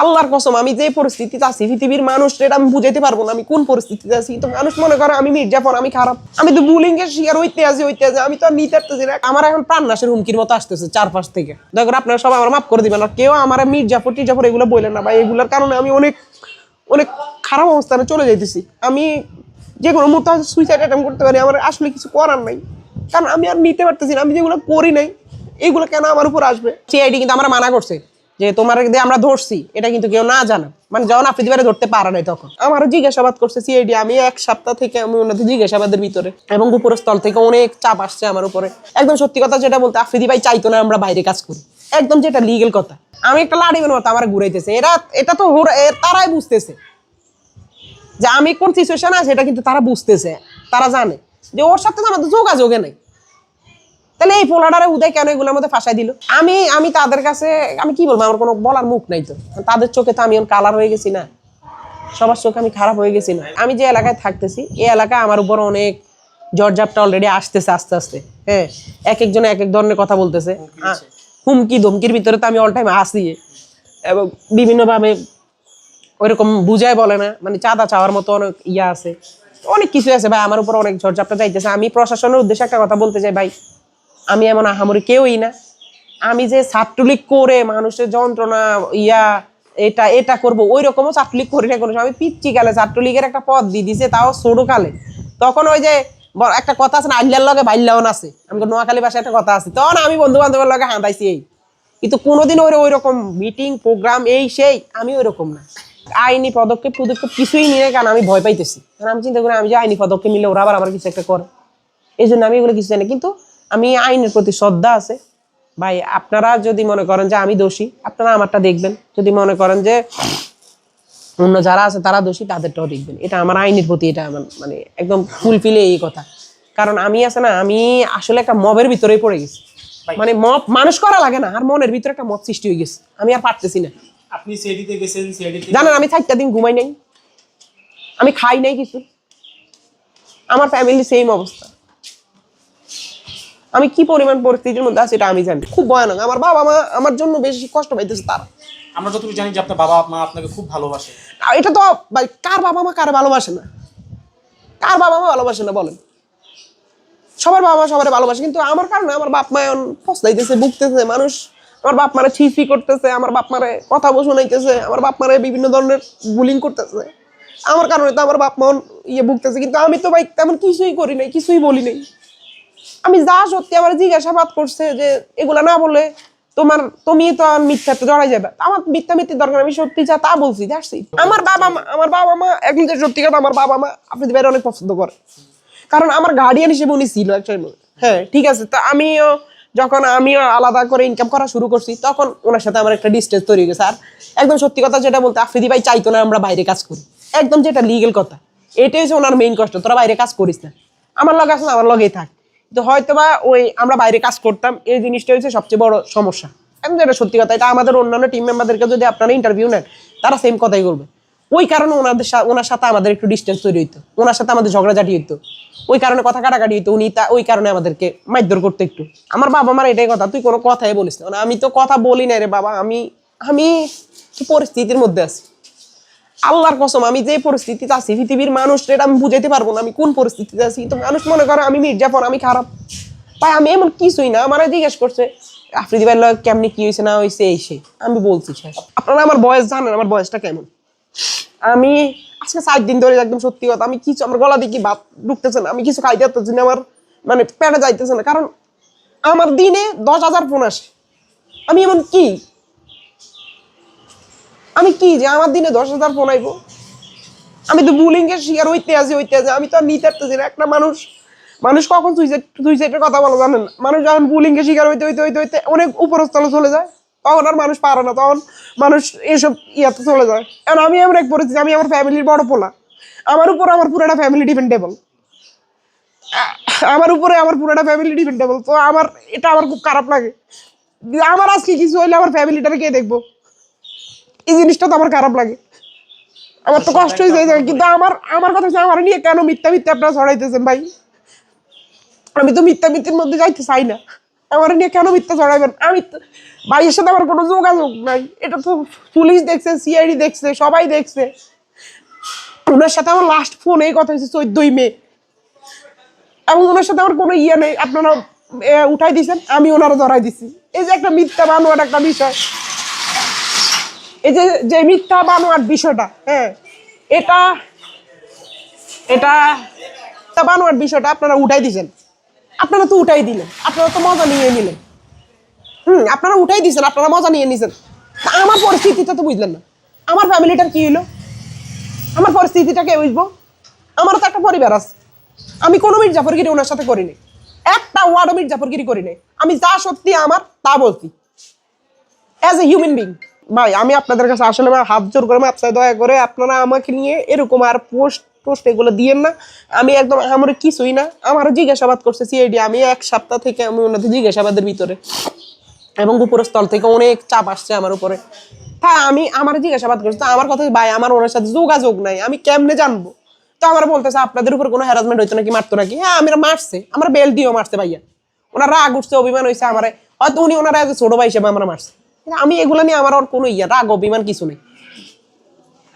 আল্লাহর কসম, আমি যে পরিস্থিতিতে আছি, পৃথিবীর মানুষ, এটা আমি বুঝাইতে পারব না আমি কোন পরিস্থিতিতে আছি। তো মানুষ মনে করে আমি মির্জাফর আমি খারাপ। আমি তো বুলিং এর শিকার হইতে আছি হইতে আছি, আমি তো আর নিতে পারতেছি না। আমার এখন প্রাণ নাশের হুমকির মতো আসতেছে চারপাশ থেকে। দেখো আপনারা সবাই আমার মাফ করে দিবেন, আর কেউ আমার মির্জাফর টির্জাফর এগুলো বললেন না ভাই। এগুলোর কারণে আমি অনেক অনেক খারাপ অবস্থানে চলে যাইতেছি। আমি যে কোনো মুহূর্তে সুইসাইড অ্যাটেম্প করতে পারি, আমার আসলে কিছু করার নাই। কারণ আমি আর নিতে পারতেছি না, আমি যেগুলো করি নাই, এগুলো কেন আমার উপর আসবে? সিআইডি কিন্তু আমরা মানা করছে। যে তোমার দিয়ে আমরা ধরছি, এটা কিন্তু কেউ না জানে। মানে যখন আফ্রিদি বাইরে ধরতে পারে নাই তখন। আমার জিজ্ঞাসাবাদ করছে সিআইডি আমি এক সপ্তাহ থেকে আমি ওনাদের জিজ্ঞাসাবাদের ভিতরে। এবং উপরের স্থল থেকে অনেক চাপ আসছে আমার উপরে। একদম সত্যি কথা যেটা বলতে, আফ্রিদি ভাই চাইতো না আমরা বাইরে কাজ করি। একদম যেটা লিগেল কথা। আমি একটা লাড়ি মতো আমার ঘুরাইতেছে। এরা, এটা তো তারাই বুঝতেছে। যে আমি কোন সিচুয়েশন আছে, এটা কিন্তু তারা বুঝতেছে। তারা জানে। যে ওর সাথে তো আমাদের যোগাযোগে নেই। তাহলে এই পোলাডারে উদয় কেন এগুলোর মধ্যে ফাঁসাই দিল? আমি আমি তাদের কাছে আমি কি বলব আমার কোনো বলার মুখ নাই তো। তাদের চোখে তো আমি কালার হয়ে গেছি না। সবার চোখে আমি খারাপ হয়ে গেছি না। আমি যে এলাকায় থাকতেছি এই এলাকায় আমার উপর অনেক জর্জাপটা অলরেডি আসতেছে আস্তে আস্তে। হ্যাঁ এক একজনে এক এক ধরনের কথা বলতেছে। হুমকি ধমকির ভিতরে তো আমি অল টাইম আসি এবং বিভিন্নভাবে ওইরকম বুঝায় বলে না মানে চাঁদা চাওয়ার মতো অনেক ইয়া আছে। অনেক কিছু আছে ভাই আমার উপর অনেক ঝড়ঝাপটা যাইতেছে। আমি প্রশাসনের উদ্দেশ্যে একটা কথা বলতে চাই ভাই। আমি এমন আহামরি কেউই না। আমি যে ছাত্রলীগ করে মানুষের যন্ত্রণা, ইয়া, এটা এটা করব ওই রকমও ছাত্রলীগ করি না কোনো। আমি পিচ্ছি কালে ছাত্রলীগের একটা পদ দিয়ে দিছে, তাও ছোট কালে তখন ওই যে একটা কথা আছে না, আল্লাহর লগে বাইল্লাওন আছে। আমাকে নোয়াখালী ভাষায় একটা কথা আছে। তখন আমি বন্ধু বান্ধবের লগে হাঁদাইছি এই। কিন্তু কোনোদিন ওই ওই রকম মিটিং, প্রোগ্রাম, এই সেই, আমি ওই রকম না। আইনি পদক্ষেপ পদক্ষেপ কিছুই নিয়ে কারণ আমি ভয় পাইতেছি। কারণ আমি চিন্তা করি, আমি যে আইনি পদক্ষেপ নিলে ওরা আবার আমার কিছু একটা করে। এই জন্য আমি এগুলো কিছু জানি কিন্তু আমি আইনের প্রতি শ্রদ্ধা আছে। ভাই আপনারা যদি মনে করেন যে আমি দোষী আপনারা আমারটা দেখবেন। যদি মনে করেন যে অন্য যারা আছে তারা দোষী তাদেরটাও দেখবেন। এটা আমার আইনের প্রতি এটা আমার মানে একদম ফুলফিলে এই কথা। কারণ আমি আছে না আমি আসলে একটা মবের ভিতরেই পড়ে গেছি। মানে মব মানুষ করা লাগে না আর মনের ভিতরে একটা মব সৃষ্টি হয়ে গেছে। আমি আর পারতেছি না। আপনি সিআইডিতে গেছেন সিআইডিতে জানেন আমি চারটা দিন ঘুমাই নাই। আমি খাই নাই কিছু। আমার ফ্যামিলি সেম অবস্থা। আমি কি পরিমাণ পরিস্থিতির মধ্যে আছি এটা আমি জানি। খুব ভয়ানক। আমার বাবা মা আমার জন্য বেশি কষ্ট পাইতেছে তারা। আমরা যতটুকু জানি যে আপনার বাবা মা আপনাকে খুব ভালোবাসে। এটা তো ভাই কার বাবা মা কার ভালোবাসে না? কার বাবা মা ভালোবাসে না বলেন। সবার বাবা মা সবার ভালোবাসে কিন্তু আমার কারণে আমার বাপ মা এখন পস্তাইতেছে ভুগতেছে। মানুষ আমার বাপ মারে ছিফি করতেছে আমার বাপ মারে কথা শোনাইতেছে আমার বাপ মারে বিভিন্ন ধরনের বুলিং করতেছে। আমার কারণে তো আমার বাপ মা ইয়ে ভুগতেছে কিন্তু আমি তো ভাই তেমন কিছুই করি নাই কিছুই বলি নাই। আমি যা সত্যি আমার জিজ্ঞাসাবাদ করছে যে এগুলা না বলে তোমার তুমি তো মিথ্যাতে জড়াই যাবে। আমার মিথ্যা মিথ্যে দরকার, আমি সত্যি যা তা বলছি দেখছি আমার বাবা মা, আমার বাবা মা একদম যে সত্যি কথা, আমার বাবা মা আপনি বাইরে অনেক পছন্দ করে। কারণ আমার গার্ডিয়ান হিসেবে উনি ছিল একটা। হ্যাঁ ঠিক আছে, তো আমিও যখন আমিও আলাদা করে ইনকাম করা শুরু করছি, তখন ওনার সাথে আমার একটা ডিস্টেন্স তৈরি গেছে আর একদম সত্যি কথা যেটা বলতে আফ্রিদি ভাই চাইতো না আমরা বাইরে কাজ করি। একদম যেটা লিগেল কথা, এটাই হচ্ছে ওনার মেইন কষ্ট, তোরা বাইরে কাজ করিস না। আমার লগে আসলে আমার লগেই থাক। তো হয়তো বা ওই আমরা বাইরে কাজ করতাম, এই জিনিসটা হচ্ছে সবচেয়ে বড় সমস্যা। একদম যেটা সত্যি কথা, এটা আমাদের অন্যান্য টিম মেম্বারদেরকে যদি আপনারা ইন্টারভিউ নেন, তারা সেম কথাই বলবে। ওই কারণে ওনাদের ওনার সাথে আমাদের একটু ডিস্টেন্স তৈরি হইতো, ওনার সাথে আমাদের ঝগড়াঝাটি হইতো। ওই কারণে কথা কাটাকাটি হইতো, উনি তা ওই কারণে আমাদেরকে মারধর করতো একটু। আমার বাবা মার এটাই কথা, তুই কোনো কথাই বলিস না। মানে আমি তো কথা বলি না রে বাবা, আমি আমি পরিস্থিতির মধ্যে আছি। আল্লাহর কসম, আমি যে পরিস্থিতিতে আছি, পৃথিবীর মানুষ, এটা আমি বুঝাইতে পারব না, আমি কোন পরিস্থিতিতে আছি। তো মানুষ মনে করে আমি মির্জাফর আমি খারাপ। তাই আমি এমন কিছুই না, আমার জিজ্ঞেস করছে, আফ্রিদি ভাই কেমনি কি হয়েছে না হয়েছে এই সেই আমি বলছি আপনারা আমার বয়স জানেন, আমার বয়সটা কেমন? আমি আজকে সাত দিন ধরে একদম সত্যি কথা, আমি কিছু, আমার গলা দিয়ে কি ভাত ঢুকতেছে না, আমি কিছু খাইতে পারতেছি না, আমার মানে পেটে যাইতেছে না। কারণ আমার দিনে দশ হাজার ফোন আসে। আমি এমন কি আমি কি যে আমার দিনে দশ হাজার ফোন আইবো? আমি তো বুলিং এর শিকার হইতে আছি হইতে আছি। আমি তো আর নিতে পারতেছি না। একটা মানুষ মানুষ কখন সুইসাইড সুইসাইডের কথা বলা জানেন? মানুষ যখন বুলিং এর শিকার হইতে হইতে হইতে হইতে অনেক উপরস্থলে চলে যায়। তখন আর মানুষ পারে না। তখন মানুষ এসব ইয়াতে চলে যায়। কারণ আমি এমন এক পরিস্থিতি, আমি আমার ফ্যামিলির বড় পোলা। আমার উপর আমার পুরোটা ফ্যামিলি ডিপেন্ডেবল আমার উপরে আমার পুরোটা ফ্যামিলি ডিপেন্ডেবল তো আমার এটা আমার খুব খারাপ লাগে। আমার আজকে কিছু হইলে আমার ফ্যামিলিটাকে কে দেখব? এই জিনিসটা তো আমার খারাপ লাগে। আমার তো কষ্ট হয়ে যায়, কিন্তু আমার আমার কথা হচ্ছে আমার নিয়ে কেন মিথ্যা মিথ্যা আপনারা ছড়াইতেছেন ভাই? আমি তো মিথ্যা মিথ্যের মধ্যে যাইতে চাই না। আমার নিয়ে কেন মিথ্যা চড়াবেন আমি ভাইয়ের সাথে আমার কোনো যোগাযোগ নাই। এটা তো পুলিশ দেখছে, সিআইডি দেখছে, সবাই দেখছে। ওনার সাথে আমার লাস্ট ফোন এই কথা হয়েছে চোদ্দই মে। এবং ওনার সাথে আমার কোনো ইয়ে নেই। আপনারা উঠাই দিয়েছেন, আমি ওনারা ধরাই দিছি। এই যে একটা মিথ্যা বানোয়ার একটা বিষয়। এই যে যে মিথ্যা বানোয়ার বিষয়টা হ্যাঁ এটা এটা বানোয়ার বিষয়টা আপনারা উঠাই দিয়েছেন আপনারা তো উঠাই দিলেন, আপনারা তো মজা নিয়ে নিলেন। হুম, আপনারা উঠাই দিয়েছেন আপনারা মজা নিয়ে নিছেন। আমার পরিস্থিতিটা তো বুঝলেন না। আমার ফ্যামিলিটার কি হলো আমার পরিস্থিতিটা কে বুঝব? আমারও তো একটা পরিবার আছে। আমি কোনো মির্জাফরগিরি ওনার সাথে করিনি। একটা ওয়ার্ডও মির্জাফরগিরি করিনি। আমি যা সত্যি আমার, তা বলছি। অ্যাজ এ হিউম্যান বিং ভাই, আমি আপনাদের কাছে আসলে আমার হাত জোর করে মাপসায় দয়া করে আপনারা আমাকে নিয়ে এরকম আর পোস্ট পোস্ট এগুলো দিয়েন না। আমি একদম আমার কিছুই না। আমারও জিজ্ঞাসাবাদ করছে সিআইডি আমি এক সপ্তাহ থেকে আমি ওনাদের জিজ্ঞাসাবাদের ভিতরে। এবং উপরের স্থল থেকে অনেক চাপ আসছে আমার উপরে। তা আমি আমার জিজ্ঞাসাবাদ করছি, তা আমার কথা ভাই, আমার ওনার সাথে যোগাযোগ নাই, আমি কেমনে জানব? তো আমার বলতেছে, আপনাদের উপর কোনো হ্যারাসমেন্ট হইতো নাকি, মারতো নাকি? হ্যাঁ আমরা মারছে, আমার বেল দিয়েও মারছে ভাইয়া। ওনার রাগ উঠছে, অভিমান হয়েছে আমার। হয়তো উনি ওনারা ছোট ভাই হিসেবে আমরা মারছে। আমি এগুলো নিয়ে আমার আর কোনো ইয়া, রাগ অভিমান কিছু নেই।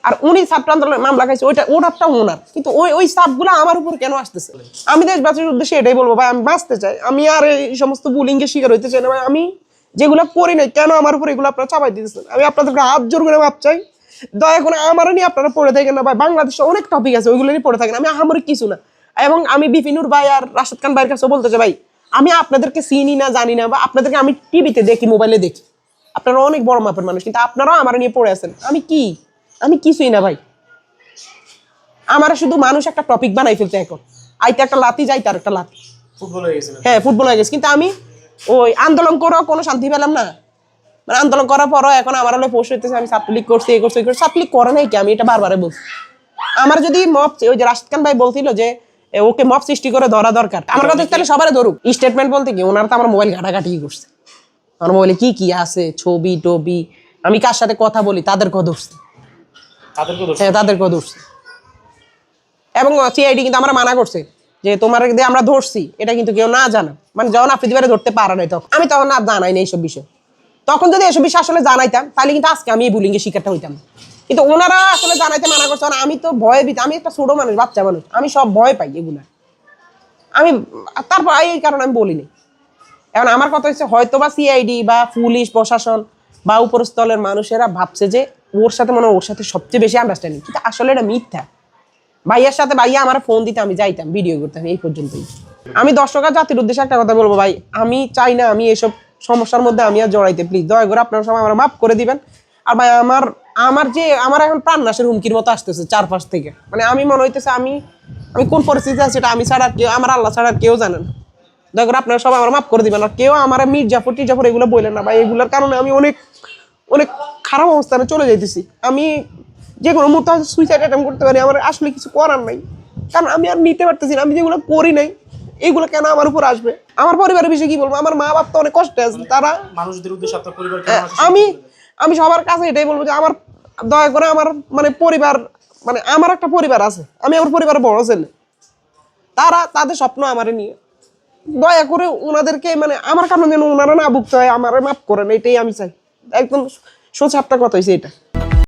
আর উনি ছাত্র আন্দোলনের মামলা খাইছে, ওইটা ওটারটা ওনার কিন্তু ওই ওই চাপগুলো আমার উপর কেন আসতেছে? আমি দেশবাসীর উদ্দেশ্যে এটাই বলব, ভাই, আমি বাঁচতে চাই। আমি আর এই সমস্ত বুলিংকে শিকার হইতে চাই না, ভাই। আমি যেগুলো করি নাই, কেন আমার উপর এগুলো আপনারা চাপাই দিতেছেন? আমি আপনাদেরকে হাত জোর করে মাপ চাই। দয়া করে আমারও নিয়ে আপনারা পড়ে থাকেন না, ভাই। বাংলাদেশে অনেক টপিক আছে, ওইগুলো নিয়ে পড়ে থাকেন। আমি আমার কিছু না। এবং আমি বিপিনুর ভাই আর রাশেদ খান ভাইয়ের কাছে বলতে চাই, ভাই, আমি আপনাদেরকে চিনি না, জানি না, বা আপনাদেরকে আমি টিভিতে দেখি মোবাইলে দেখি। আপনারা অনেক বড় মাপের মানুষ কিন্তু আপনারাও আমার নিয়ে পড়ে আছেন। আমি কি? আমি কিছুই না ভাই। আমার শুধু মানুষ একটা টপিক বানাই ফেলতে এখন। আইতে একটা লাতি যাইতে আর একটা লাতি ফুটবল হয়ে হ্যাঁ ফুটবল হয়ে গেছে। কিন্তু আমি ওই আন্দোলন করেও কোনো শান্তি পেলাম না। মানে আন্দোলন করার পরও এখন আমার হলে পোস্ট হইতেছে আমি ছাত্রলীগ করছি এই করছি এই করছি। ছাত্রলীগ করে নাই কি? আমি এটা বারবারে বলছি। আমার যদি মপ ওই যে রাশিদ খান ভাই বলছিল যে ওকে মপ সৃষ্টি করে ধরা দরকার আমার কথা তাহলে সবারে ধরুক। স্টেটমেন্ট বলতে কি ওনারা তো আমার মোবাইল ঘাটাঘাটি করছে। আমার মোবাইলে কি কি আছে ছবি টবি আমি কার সাথে কথা বলি তাদের ধরছে দোষ হ্যাঁ তাদেরকেও ধরছে এবং সিআইডি কিন্তু আমরা মানা করছে যে তোমার দিয়ে আমরা ধরছি এটা কিন্তু কেউ না জানা। মানে যখন আফ্রিদি বাইরে ধরতে পারা নাই তখন। আমি তখন আর জানাই না এইসব বিষয়। তখন যদি এসব বিষয় আসলে জানাইতাম তাহলে কিন্তু আজকে আমি এই বুলিংয়ের শিকারটা হইতাম। কিন্তু ওনারা আসলে জানাইতে মানা করছে আমি তো ভয়ে ভিত আমি একটা ছোট মানুষ বাচ্চা মানুষ আমি সব ভয় পাই এগুলা। আমি তারপর এই কারণে আমি বলিনি। এখন আমার কথা হচ্ছে হয়তো বা সিআইডি বা পুলিশ, প্রশাসন বা উপরস্থলের মানুষেরা ভাবছে যে ওর সাথে মনে ওর সাথে সবচেয়ে বেশি আন্ডারস্ট্যান্ডিং কিন্তু আসলে এটা মিথ্যা। ভাইয়ার সাথে ভাইয়া আমার ফোন দিতে, আমি যাইতাম ভিডিও করতাম এই পর্যন্তই। আমি দর্শক আর জাতির উদ্দেশ্যে একটা কথা বলব ভাই, আমি চাই না আমি এসব সমস্যার মধ্যে আমি আর জড়াইতে প্লিজ দয়া করে আপনারা সবাই আমার মাফ করে দিবেন। আর ভাই, আমার আমার যে, আমার এখন প্রাণনাশের হুমকির মতো আসতেছে চারপাশ থেকে। মানে আমি মনে হইতেছে আমি আমি কোন পরিস্থিতি আছি সেটা আমি ছাড়া কেউ আমার আল্লাহ ছাড়া কেউ জানে না। দয়া করে আপনারা সবাই আমার মাফ করে দিবেন আর কেউ আমার মির্জাফর টির্জাফর এগুলো বললেন না ভাই। এগুলোর কারণে আমি অনেক অনেক খারাপ অবস্থানে চলে যাইতেছি। আমি যে কোনো মুহূর্তে সুইসাইড অ্যাটেম্প করতে পারি আমার আসলে কিছু করার নাই। কারণ আমি আর নিতে পারতেছি না আমি যেগুলো করি নাই এগুলো কেন আমার উপর আসবে? আমার পরিবারের বিষয়ে কি বলব? আমার মা বাপ তো অনেক কষ্টে আছে তারা মানুষদের উদ্দেশ্যে আপনার পরিবার হ্যাঁ? আমি আমি সবার কাছে এটাই বলব যে আমার দয়া করে আমার মানে পরিবার মানে আমার একটা পরিবার আছে। আমি আমার পরিবারের বড় ছেলে। তারা তাদের স্বপ্ন আমারে নিয়ে দয়া করে ওনাদেরকে মানে আমার কারণে যেন ওনারা না ভুগতে হয়, আমার মাফ করেন, এটাই আমি চাই। একদম সোজা আপনার কথা হয়েছে এটা।